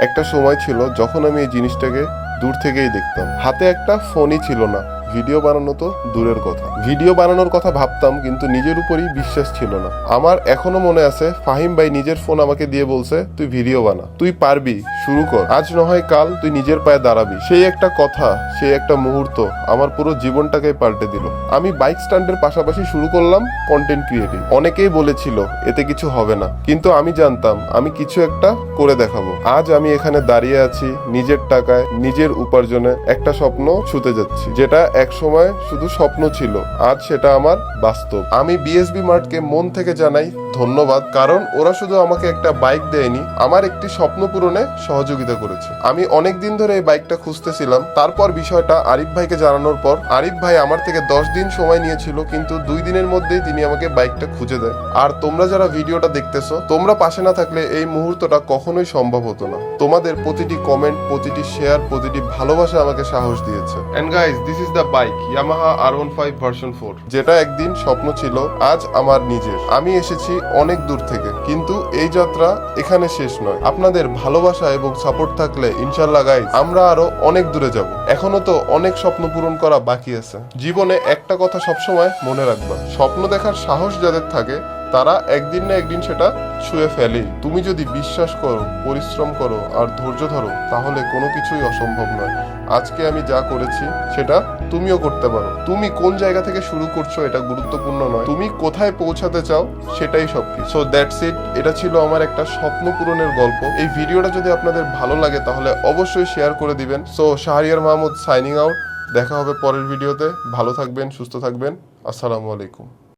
একটা সময় ছিল যখন আমি এই জিনিসটাকে দূর থেকেই দেখতাম। হাতে একটা ফোনই ছিল না। ভিডিও বানানো তো দূরের কথা। ভিডিও বানানোর কথা ভাবতাম, কিন্তু নিজের উপরই বিশ্বাস ছিল না। আমার এখনও মনে আছে, ফাহিম ভাই নিজের ফোন আমাকে দিয়ে বলছে, তুই ভিডিও বানা, তুই পারবি, শুরু কর। আজ নয় কাল তুই নিজের পায়ে দাঁড়াবি। সেই একটা কথা, সেই একটা মুহূর্ত আমার পুরো জীবনটাকে পাল্টে দিল। আমি বাইক স্ট্যান্ডের পাশাপাশি শুরু করলাম কন্টেন্ট ক্রিয়েটিং অনেকেই বলেছিল, এতে কিছু হবে না। কিন্তু আমি জানতাম, আমি কিছু একটা করে দেখাবো। আজ আমি এখানে দাঁড়িয়ে আছি, নিজের টাকায়, নিজের উপার্জনে একটা স্বপ্ন ছুতে যাচ্ছি, যেটা এক সময় শুধু স্বপ্ন ছিল। আজ সেটা আমার বাস্তব। আমি বিএসবি মার্টকে মন থেকে জানাই ধন্যবাদ, কারণ ওরা শুধু আমাকে একটা বাইক দেয়নি, আমার একটি স্বপ্ন পূরণে সহযোগিতা করেছে। আমি অনেক দিন ধরে এই বাইকটা খুঁজতেছিলাম, তারপর বিষয়টা আরিফ ভাইকে জানানোর পর, আরিফ ভাই আমার থেকে দশ দিন সময় নিয়েছিল, কিন্তু দুই দিনের মধ্যেই তিনি আমাকে বাইকটা খুঁজে দেয়। আর তোমরা যারা ভিডিওটা দেখতেছো, তোমরা পাশে না থাকলে এই মুহূর্তটা কখনোই সম্ভব হতো না। তোমাদের প্রতিটি কমেন্ট প্রতিটি শেয়ার প্রতিটি ভালোবাসা আমাকে সাহস দিয়েছে। And guys this is the bike Yamaha R one five version four যেটা একদিন স্বপ্ন ছিল, আজ আমার নিজের। আমি এসেছি অনেক দূর থেকে। কিন্তু এই যাত্রা এখানে শেষ নয়। আপনাদের ভালোবাসা এবং সাপোর্ট থাকলে ইনশাল্লাহ গাইজ আমরা আরও অনেক দূরে যাব। এখনও তো অনেক স্বপ্ন পূরণ করা বাকি আছে। জীবনে একটা কথা সবসময় মনে রাখবা। স্বপ্ন দেখার সাহস যাদের থাকে তারা একদিন না একদিন সেটা ছুঁয়ে ফেলে। তুমি যদি বিশ্বাস করো, পরিশ্রম করো আর ধৈর্য ধরো, তাহলে কোনো কিছুই অসম্ভব নয়। আজকে আমি যা করেছি, সেটা তুমিও করতে পারো। তুমি কোন জায়গা থেকে শুরু করছ এটা গুরুত্বপূর্ণ নয়। তুমি কোথায় পৌঁছাতে চাও, সেটাই সবকিছু। সো দ্যাটস ইট এটা ছিল আমার একটা স্বপ্ন পূরণের গল্প। এই ভিডিওটা যদি আপনাদের ভালো লাগে, তাহলে অবশ্যই শেয়ার করে দিবেন। So Shahriar Mahmud signing out দেখা হবে পরের ভিডিওতে। ভালো থাকবেন, সুস্থ থাকবেন। আসসালামু আলাইকুম।